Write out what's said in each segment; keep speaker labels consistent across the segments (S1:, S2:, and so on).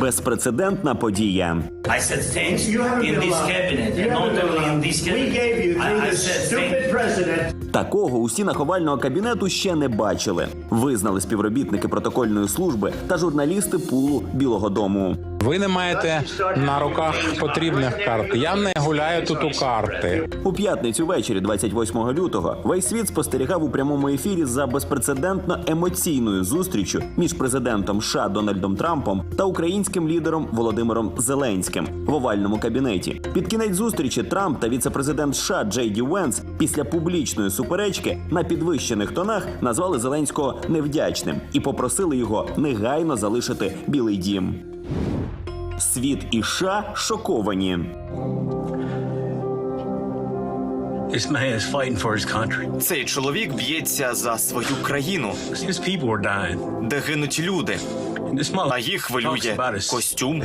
S1: безпрецедентна подія.
S2: I said thanks
S3: You haven't
S2: in
S3: been
S2: this
S3: allowed.
S2: cabinet,
S3: You
S2: and not
S3: haven't been
S2: only in
S3: allowed.
S2: this
S3: We
S2: cabinet.
S3: gave you
S2: I,
S3: through
S2: I
S3: this
S2: said thank
S3: stupid president.
S1: Такого у стінах овального кабінету ще не бачили. Визнали співробітники протокольної служби та журналісти пулу Білого Дому.
S4: Ви не маєте на руках потрібних карт. Я не гуляю тут у карти.
S1: У п'ятницю ввечері, 28 лютого, весь світ спостерігав у прямому ефірі за безпрецедентно емоційною зустрічю між президентом США Дональдом Трампом та українським лідером Володимиром Зеленським в овальному кабінеті. Під кінець зустрічі Трамп та віцепрезидент США Джей Ді Венс після публічної суперечки на підвищених тонах назвали Зеленського невдячним і попросили його негайно залишити Білий Дім. Світ і США шоковані.
S5: This man is fighting for his country.
S6: Цей чоловік б'ється за свою країну,
S5: His people are dying.
S6: де гинуть люди. А їх хвилює костюм.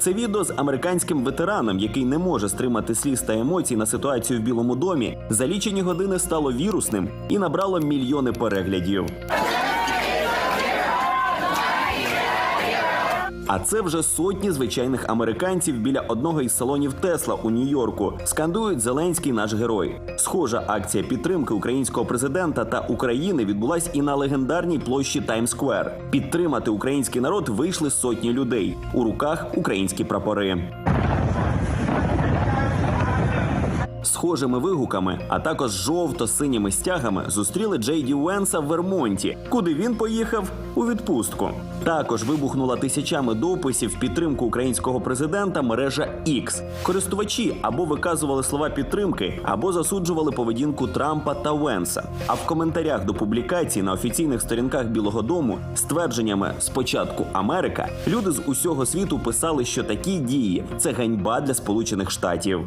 S1: Це відео з американським ветераном, який не може стримати сліз та емоцій на ситуацію в Білому домі, за лічені години стало вірусним і набрало мільйони переглядів. А це вже сотні звичайних американців біля одного із салонів Тесла у Нью-Йорку. Скандують Зеленський наш герой. Схожа акція підтримки українського президента та України відбулась і на легендарній площі Таймс-сквер. Підтримати український народ вийшли сотні людей. У руках українські прапори. Схожими вигуками, а також жовто-синіми стягами зустріли Джей Ді Уенса в Вермонті, куди він поїхав у відпустку. Також вибухнула тисячами дописів підтримку українського президента мережа X. Користувачі або виказували слова підтримки, або засуджували поведінку Трампа та Венса. А в коментарях до публікацій на офіційних сторінках Білого Дому з твердженнями спочатку Америка люди з усього світу писали, що такі дії це ганьба для Сполучених Штатів.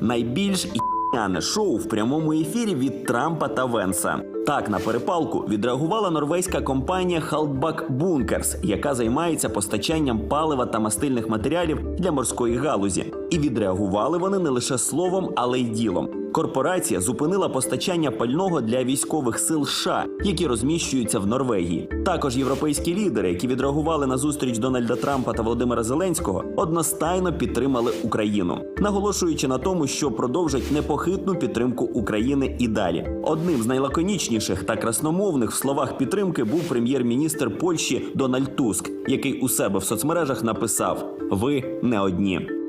S1: Найбільш іняне шоу в прямому ефірі від Трампа та Венса. Так на перепалку відреагувала норвезька компанія Haltbach Bunkers, яка займається постачанням палива та мастильних матеріалів для морської галузі. І відреагували вони не лише словом, але й ділом. Корпорація зупинила постачання пального для військових сил США, які розміщуються в Норвегії. Також європейські лідери, які відреагували на зустріч Дональда Трампа та Володимира Зеленського, одностайно підтримали Україну, наголошуючи на тому, що продовжать непохитну підтримку України і далі. Одним з найлаконічніших та красномовних в словах підтримки був прем'єр-міністр Польщі Дональд Туск, який у себе в соцмережах написав: Ви не одні.